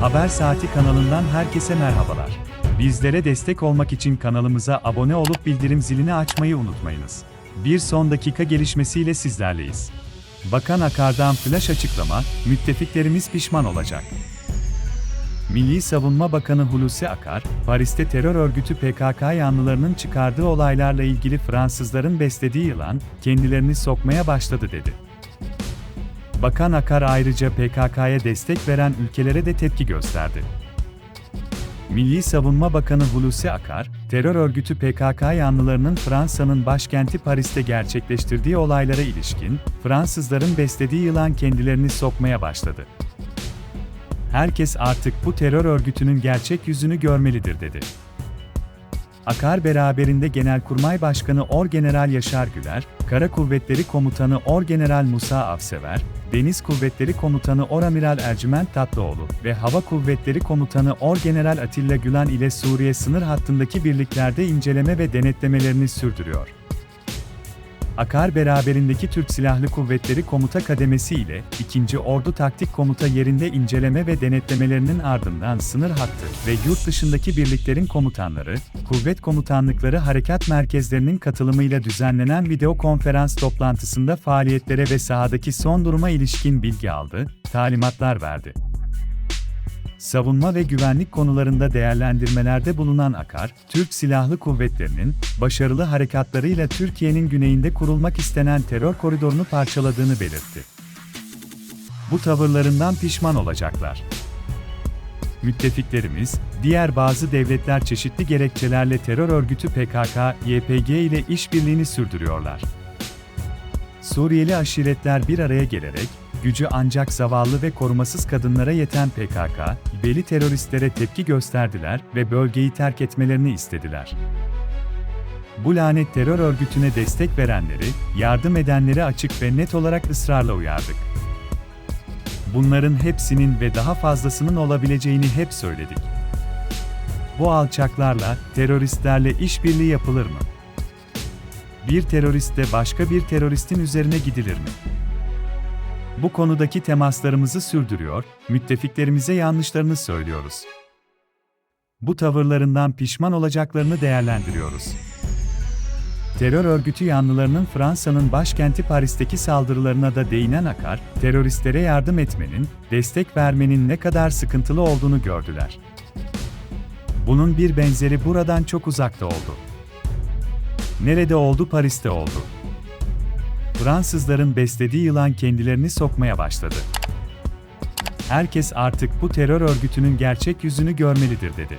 Haber Saati kanalından herkese merhabalar. Bizlere destek olmak için kanalımıza abone olup bildirim zilini açmayı unutmayınız. Bir son dakika gelişmesiyle sizlerleyiz. Bakan Akar'dan flash açıklama, müttefiklerimiz pişman olacak. Milli Savunma Bakanı Hulusi Akar, Paris'te terör örgütü PKK yanlılarının çıkardığı olaylarla ilgili Fransızların beslediği yılan, kendilerini sokmaya başladı dedi. Bakan Akar ayrıca PKK'ya destek veren ülkelere de tepki gösterdi. Milli Savunma Bakanı Hulusi Akar, terör örgütü PKK yanlılarının Fransa'nın başkenti Paris'te gerçekleştirdiği olaylara ilişkin, Fransızların beslediği yılan kendilerini sokmaya başladı. Herkes artık bu terör örgütünün gerçek yüzünü görmelidir dedi. Akar beraberinde Genelkurmay Başkanı Orgeneral Yaşar Güler, Kara Kuvvetleri Komutanı Orgeneral Musa Avsever, Deniz Kuvvetleri Komutanı Oramiral Ercüment Tatlıoğlu ve Hava Kuvvetleri Komutanı Orgeneral Atilla Gülen ile Suriye sınır hattındaki birliklerde inceleme ve denetlemelerini sürdürüyor. Akar beraberindeki Türk Silahlı Kuvvetleri Komuta Kademesi ile 2. Ordu Taktik Komuta yerinde inceleme ve denetlemelerinin ardından sınır hattı ve yurt dışındaki birliklerin komutanları, kuvvet komutanlıkları harekat merkezlerinin katılımıyla düzenlenen video konferans toplantısında faaliyetlere ve sahadaki son duruma ilişkin bilgi aldı, talimatlar verdi. Savunma ve güvenlik konularında değerlendirmelerde bulunan Akar, Türk Silahlı Kuvvetleri'nin başarılı harekatlarıyla Türkiye'nin güneyinde kurulmak istenen terör koridorunu parçaladığını belirtti. Bu tavırlarından pişman olacaklar. Müttefiklerimiz, diğer bazı devletler çeşitli gerekçelerle terör örgütü PKK, YPG ile işbirliğini sürdürüyorlar. Suriyeli aşiretler bir araya gelerek, gücü ancak zavallı ve korumasız kadınlara yeten PKK, beli teröristlere tepki gösterdiler ve bölgeyi terk etmelerini istediler. Bu lanet terör örgütüne destek verenleri, yardım edenleri açık ve net olarak ısrarla uyardık. Bunların hepsinin ve daha fazlasının olabileceğini hep söyledik. Bu alçaklarla, teröristlerle işbirliği yapılır mı? Bir teröristle başka bir teröristin üzerine gidilir mi? Bu konudaki temaslarımızı sürdürüyor, müttefiklerimize yanlışlarını söylüyoruz. Bu tavırlarından pişman olacaklarını değerlendiriyoruz. Terör örgütü yanlılarının Fransa'nın başkenti Paris'teki saldırılarına da değinen Akar, teröristlere yardım etmenin, destek vermenin ne kadar sıkıntılı olduğunu gördüler. Bunun bir benzeri buradan çok uzakta oldu. Nerede oldu Paris'te oldu. Fransızların beslediği yılan kendilerini sokmaya başladı. Herkes artık bu terör örgütünün gerçek yüzünü görmelidir dedi.